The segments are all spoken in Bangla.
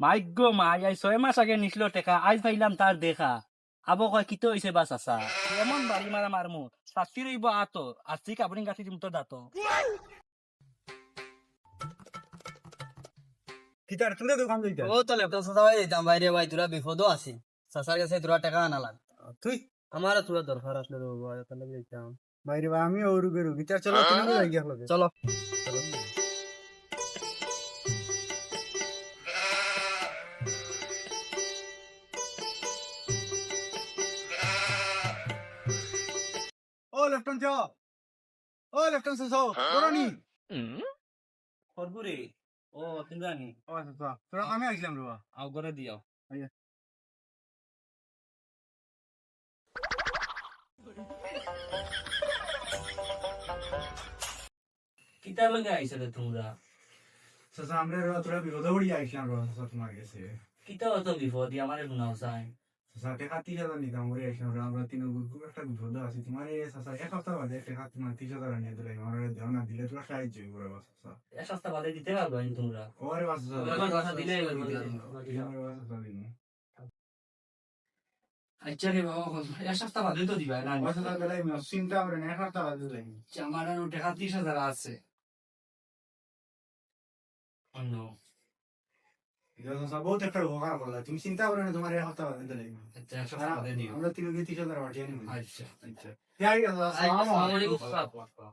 মাইগ্য মাই আই ছয় মাস আগে নিছিল টেকা আজ পাইলাম তার দেখা। আবো কয় কিতো হইছে বাস আসা এমন বাড়ি মারা মারমু শাস্তি রইব আতো আস্তি কাপড়ি গাছি দিম তো দাতো কিতার তুলে দোকান দিতে ও তো ল্যাপটপ সাদা ভাই দিতাম বাইরে ভাই তোরা বিপদও আছে। সাসার কাছে তোরা টাকা আনা লাগ। তুই? আমারও তোরা দরকার আসলে রে বাবা তাহলে বাইরে বা আমি চলো তুমি লগে। চলো। লেফটন চো ও লেফটন সো করনি করবুরে ও তুমি জানি ও আচ্ছা তোরা আমি আইছিলাম রে বা আও করে দিও। আইয়া। কিতা লগে আইছে রে তোমরা? সসা আমরা রে তোরা বিরোধ হই আইছিলাম রে সসা তোমার কাছে কিতা অত বিপদ? আমারে গুনাও চাই। টেকা তিরিশ হাজার নিতাম করে আইছিলাম আমরা তিন খুব একটা বিপদ আছে তোমার এই সসা এক সপ্তাহ বাদে টেকা তোমার তিরিশ হাজার নিয়ে দিলে আমার দেও না দিলে তোরা সাহায্য করে বা এক সপ্তাহ বাদে দিতে পারব আমি তোমরা ওরে বা সসা আমার কথা দিলে আচ্ছা রে বাবা এক সপ্তাহ বাদে তো দিবা না চিন্তা করে না এক সপ্তাহ বাদে দিলে আমার টাকা ত্রিশ হাজার আছে অন্য বহুত উপকার করলা। তুমি চিন্তা করে না তোমার আচ্ছা সপ্তাহ বাদে দিও আমরা তিন নিব আচ্ছা আচ্ছা। আসসালামু আলাইকুম।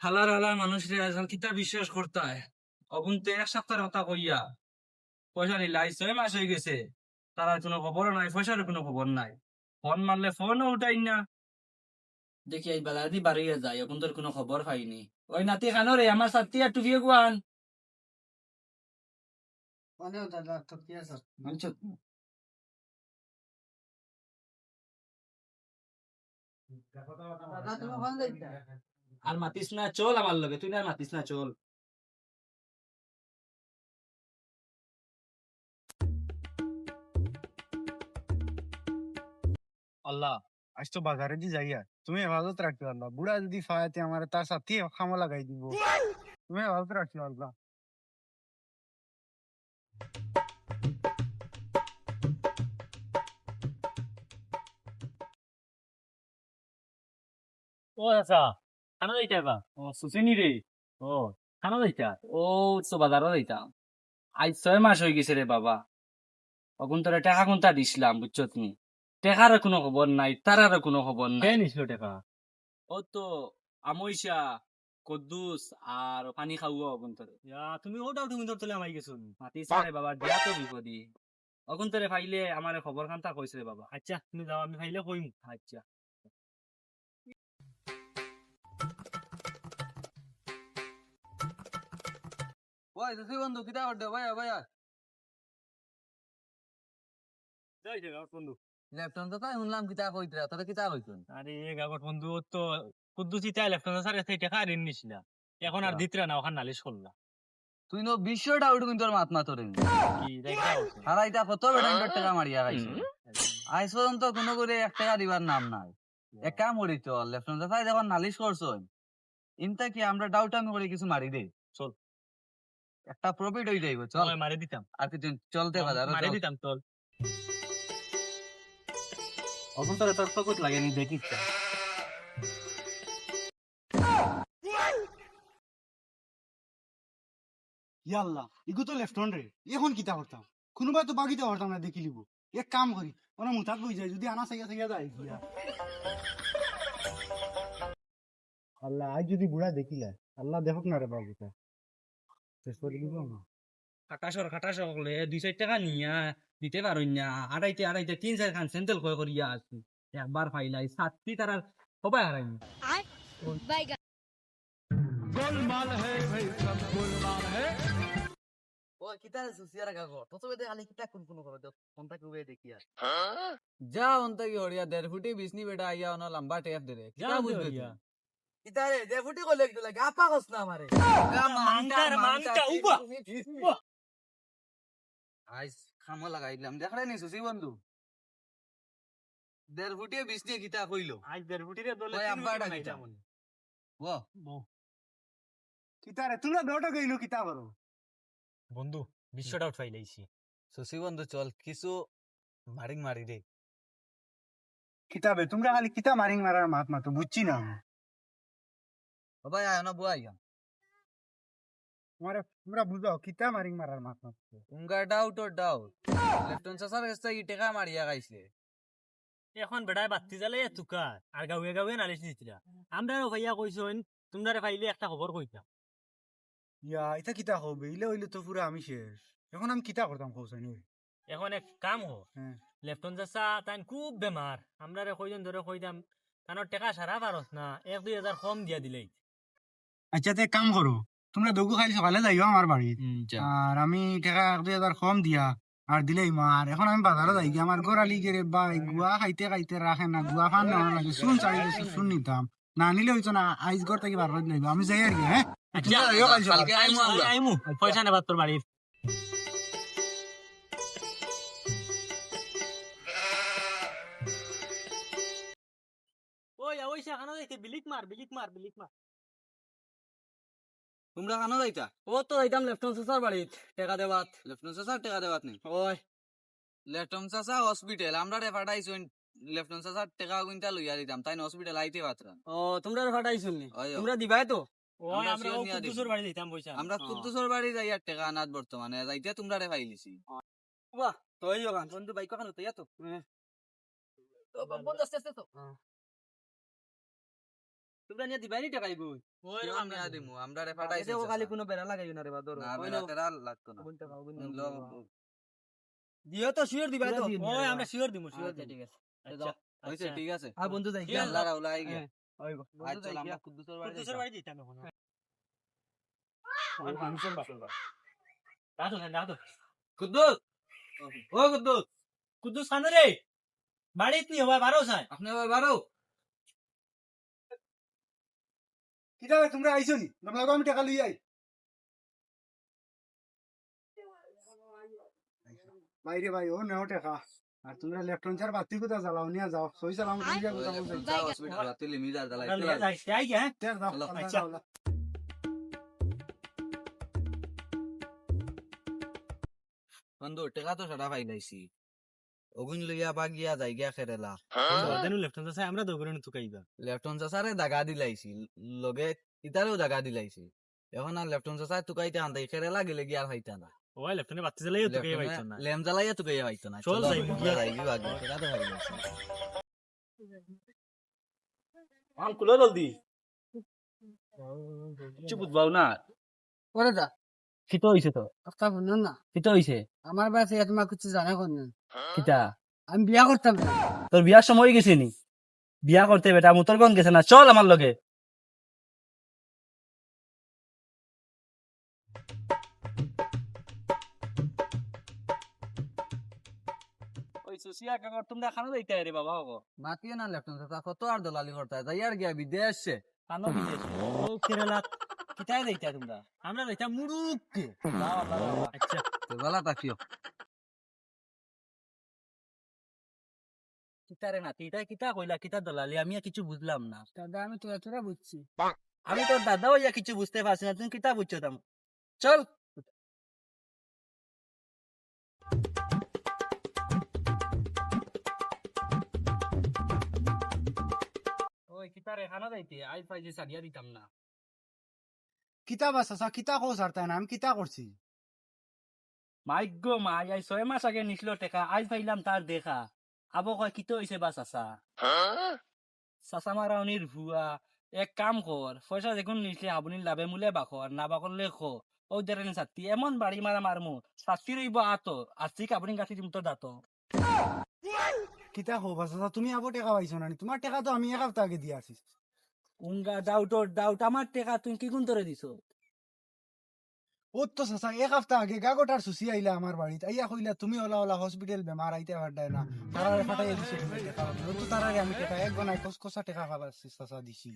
হালার হালার মানুষের আজকাল কিতা বিশ্বাস করতে হয় অগুন তো এক সপ্তাহের কথা কইয়া। পয়সা নিলে ছয় মাস হয়ে গেছে। তার কোনো খবর নাই পয়সার কোনো খবর নাই। ফোন মারলে ফোনও উঠাই না। দেখি এই বেলা দি বাড়িয়ে যায় এখন তোর কোনো খবর পাইনি। ওই নাতি খানো রে আমার সাথী আর টুফিয়ে গুয়ান দাদা তো কি আছে? দাদা তুমি ফোন দিতা আর মাতিস না চল আমার লগে তুই না আর মাতিস না চল। আল্লাহ, আজ তো বাজারে দি যাইয়া, তুমি হেফাজত রাখতে আল্লাহ। বুড়া যদি ফায়াতে আমার তার সাথে খামা লাগাই দিব। তুমি হেফাজত রাখতে আল্লাহ। ও আচ্ছা খানা যাইতা বা ও সুসিনি রে। ও, খানা যাইতা? ও, তো বাজারও যাইতাম। আজ ছয় মাস হয়ে গেছে রে বাবা। অগুন তোরা টাকা কোনটা দিছিলাম, বুঝছ তুমি? টেকার কোনো খবর নাই তারার কোনো খবর নাই। নিছিল টাকা ও তো আমইসা কদ্দুস আর পানি খাওয়া অগুন তোরে তুমি ওটাও তুমি তোর তোলে আমাই গেছো মাতিস রে বাবা দিয়া তো বিপদি। অগুন তোরে ফাইলে আমার খবর খান্তা কইছে বাবা। আচ্ছা তুমি যাও আমি ফাইলে কইম আচ্ছা। ওই তুই বন্ধু কিতা করতে ভাই ভাই বন্ধু। ল্যাপটপ তো তাই শুনলাম কিতা কইতরা তোরা কিতা কইছুন আরে গাগট বন্ধু ও তো কুদ্দুসি চাই লেফটেন্ট স্যার কাছে টাকা ঋণ নিছিলা এখন আর দিতরা না ওখানে নালিশ করলা। তুই নো বিশ্বটা উঠু কিন্তু তোর মাত কি দেখা হচ্ছে। কত বেটার টাকা মারিয়া খাইছে আইস। পর্যন্ত কোনো করে এক টাকা দিবার নাম নাই। এক কাম করি তো লেফটেন্ট ভাই যখন নালিশ করছ ইনতা কি আমরা ডাউট আমি করে কিছু মারি দে। চল। একটা প্রফিট হয়ে যাইব চল। মারে দিতাম। আর কিছু চলতে বাজার মারে দিতাম চল। অখন তোর তোর ফকুট লাগেনি দেখিস তো। ইয়াল্লাহ ইগু তো লেফট রে। এখন কিতা করতাম? কোনোবাই তো বাগিতে পারতাম না, দেখি লিব। এক কাম করি, ওনা মুঠাত বই যায়, যদি আনা সাইয়া সাইয়া যায়, গিয়া। আল্লাহ আজ যদি বুড়া দেখিলে, আল্লাহ দেখক না রে বাবুটা। শেষ করে দিব না। খাটাসর খাটাসর হলে দুই চার টাকা নিয়া দিতে পারই না। আড়াইতে আড়াইতে তিন চার খান সেন্টেল কয় করিয়া আছি একবার ফাইলাই সাতটি তারার সবাই হারাইনি বাইগান ও কিতা সুসিয়ার কাগো তো তো খালি কিতা কোন কোন করে কোনটা কুবে দেখি আর যা অন্তা কি হরিয়া দেড় ফুটি বিসনি বেটা আইয়া অন লম্বা টেপ দে বুঝবে কিতা রে দেড় ফুটি কইলে একটু লাগে? আপা কস না আমারে মাংটার মাংটা উবা। আইস খামো লাগাই দিলাম। দেখালে নি সুসি বন্ধু? দেড় ফুটে বিষ্ণু কিতা কইলো। আজ দেড় ফুটিরে দলে ওই তিন আব্বা ফুটি এটা বানাইতাম কিতা? আমি। ও বউ। কিতারে তোমরা দেওটা গেইলো কিতা করো বন্ধু বিশ্বটা উঠাই লাইছি। শশী বন্ধু চল কিছু মারিং মারি দে কিতাবে তোমরা খালি কিতা মারিং মারার মাত মাতো বুঝছি না ভাই আয় না বুয়া আইয়া তোমারে তোমরা বুঝাও কিতা মারিং মারার মাত মাতো উঙ্গা ডাউট ও ডাউট লেফটন সাসার কাছে ই টেকা মারিয়া গাইছে এখন বেড়ায় বাত্তি জ্বালে তুকার আর গাঁয়ে গাঁয়ে নালিশ দিছিলা আমরা ভাইয়া কইছেন তোমরা ফাইলে একটা খবর কইতা ইয়া এটা কিতা হবে ইলে হইলে তো পুরো আমি শেষ এখন আমি কিতা করতাম কৌশানি এখন এক কাম হো। লেফটন চাচা তাই খুব বেমার আমরা রে কইজন ধরে কইতাম তানোর টেকা সারা পারস না এক দুই হাজার কম দিয়া দিলেই আচ্ছা তে কাম করো তোমরা দগু খালি সকালে যাইও আমার আচ্ছা আর আমি টাকা এক দুই হাজার কম দিয়া আর দিলেই মার এখন আমি বাজারে যাই গিয়ে আমার গোড়ালি গেরে বাই গুয়া খাইতে খাইতে রাখে না গুয়া খান না লাগে শুন গেছে শুন নিতাম। না নিলে হইতো না আইস ঘর থেকে বার করে দিলাম আমি যাই আর কি হ্যাঁ পয়সা নেবার তোর বাড়ির ওই ওই সেখানে বিলিক মার বিলিক মার বিলিক মার তোমরা কানো যাইতা? ও তো যাইতাম লেফটন চাচার বাড়িত। টেকা দেওয়াত লেফটন সাসার টেকা দেওয়াত নেই ওই লেফটন সাসা হসপিটাল আমরা রে ফাটাইছুন লেফটন সাসার টেকা গুনটা লইয়া দিতাম তাই হসপিটাল আইতে পাত্রা। ও তোমরা ফাটাইছিল নি? ওই ও। তোমরা দিবাই তো? আমরা। কুদ্দুসের বাড়ি যাই আর টেকা আনাত বর্তমানে যাইতে তোমরা রে পাইলিছি। বাহ তো এই বন্ধু বাইক কান তো তো বন্ধু আস্তে আস্তে তো তোমরা নিয়ে দিবাই নি টাকা ইবু ওই আমরা দিমু? আমরা রে এতে ও খালি কোনো বেড়া লাগাইও না রে বা ধরো লাগতো দিও তো শিওর দিবাই তো। ওই আমরা শিওর দিমু শিওর আচ্ছা, ঠিক আছে। আচ্ছা হইছে ঠিক আছে। আর বন্ধু যাই ঠিক আল্লাহ রাউলা আই গে হ্যাঁ, ওই আমরা। বাড়ি কুদ্দুসের বাড়ি যাইতাম এখন। দাদু দাদু। কুদ্দুস! ও। কুদ্দুস! কুদ্দুস খান রে! বাড়িত নি হবা বারো সাই আপনি আবার বারো? কিতা তোমরা আইছো নি? তোমরা আমি টাকা লই আই। বাইরে ভাই ও নেও টাকা। আর তোমরা লেফটন চার বাতি কোথা জ্বালাও? নিয়ে যাও। সই চালাম তুমি যা কোথা বলছো যা হসপিটাল রাতে লিমিদার দালাই যাই যাই হ্যাঁ? দাও আচ্ছা। বন্ধু টেকা তো সারা পাইলাইছি। অগুন লইয়া বাগিয়া যাই গিয়া খেরেলা দেনু লেফটন চাই আমরা দগরে তুকাইবা লেফটন চাচারে দাগা দিলাইছি লগে ইতারেও দাগা দিলাইছি এখন আর লেফটন চাচা তুকাইতে আনতাই খেরেলা গেলে গিয়া আর হইতা না ওই লেফটনে বাতি জ্বালাই তুকাই পাইছ না লেম জ্বালাইয়া তুকাইয়া হইতো না চল যাই, আমরা যাই বিভাগ টেকা তো আম কুলো জলদি কিছু বুঝবাও না করে দা কিতো হইছে তো কথা বলুন না কিতো হইছে আমার বাসে তোমার কিছু জানা কোন কিতা? আমি বিয়া করতাম তোর বিয়ার সময় গেছে নি? বিয়া করতে বেটা মুতরগঞ্জ গেছে না? চল আমার লগে। সুসিয়া কাকার তোমরা খানো যাইতে রে বাবা গো মাতিয়ে না লেফটন চাচা কত আর দলালি করতা যাই আর গিয়া বিদেশ আসছে খানো বিদেশ। ও কেরালা কিতায় যাইতে তোমরা? আমরা যাইতাম মুরুককে যাও আল্লাহ বাবা। আচ্ছা। তো ভালো থাকিও কিতারে না কিতা কিতা কইলা কিতা দলালি আমি কিছু বুঝলাম না। দাদা আমি তোরা তোরা বুঝছি। আমি তোর দাদা হইয়া কিছু বুঝতে পারছি না তুমি কিতা বুঝছ তাম? চল! ওই কিতারে খানা যাইতে আই পাই যে সারিয়া দিতাম না। কিতা বাস আসা কিতা কো সারতাই না আমি কিতা করছি মাইগ্য মা আই ছয় মাস আগে নিছিল টেকা আই পাইলাম তার দেখা। আবো কয় কিতো হইছে বা চাচা? চাচা মারাউনির ভুয়া এক কাম কর পয়সা দেখুন নিচলে আবুনি লাভে মূলে বাখর না বাকরলে খো। ও দেরেন সাত্তি এমন বাড়ি মারা মারমু সাত্তি রইব আতো আস্তিক আপনি গাছি দিম তো দাঁত। কিতা কো বাস তুমি আবো টাকা পাইছো না? তোমার টাকা তো আমি এক হপ্তাহ আগে দিয়ে আসিস উঙ্গা ডাউট আমার টেকা তুমি কি গুণ ধরে দিছ? ও তো সাসা এক হপ্তাহ আগে গাগোটার সুসি আইলা আমার বাড়িত। আইয়া কইলা তুমি ওলা ওলা হসপিটাল বেমার আইতে পারদাই না। তারারে ফাটাইয়া দিছো ও তো তারারে আমি টাকা এক গনায় টাকা দিছি।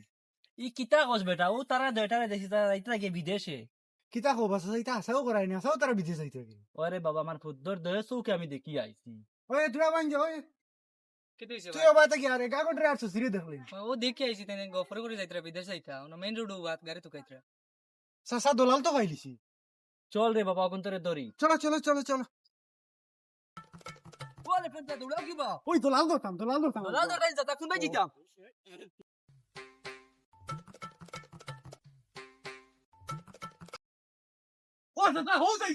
ই কিতা কস বেটা? ও তারা দেটারে দেখি তারা যাইতে থাকে বিদেশে। কিতা কো বাস আসা ইতা আসাও করাই না আসাও তারা বিদেশ যাইতে থাকে। ওরে বাবা আমার ফুদ্দর দয়ে চৌকে আমি দেখি আইছি। ওই তুরা বাঞ্জ ওই। তুই আর সুসিরে দেখলি। ও দেখে আইছি তেনে গফরে করে যাইতরা বিদেশ যাইতা ওনা মেইন রোড বাত গাড়ি তো কাইতরা সাসা দলাল তো পাইলিছি। চল রে বাবা অকুন দড়ি চলো চলো চলো চলো। বলে ফেলতে দৌড়াও কি বা ওই দলাল ধরতাম দলাল ধরতাম দৌড়াও দৌড়াই যা তখন ভাই জিতাম ও দাদা হো যাই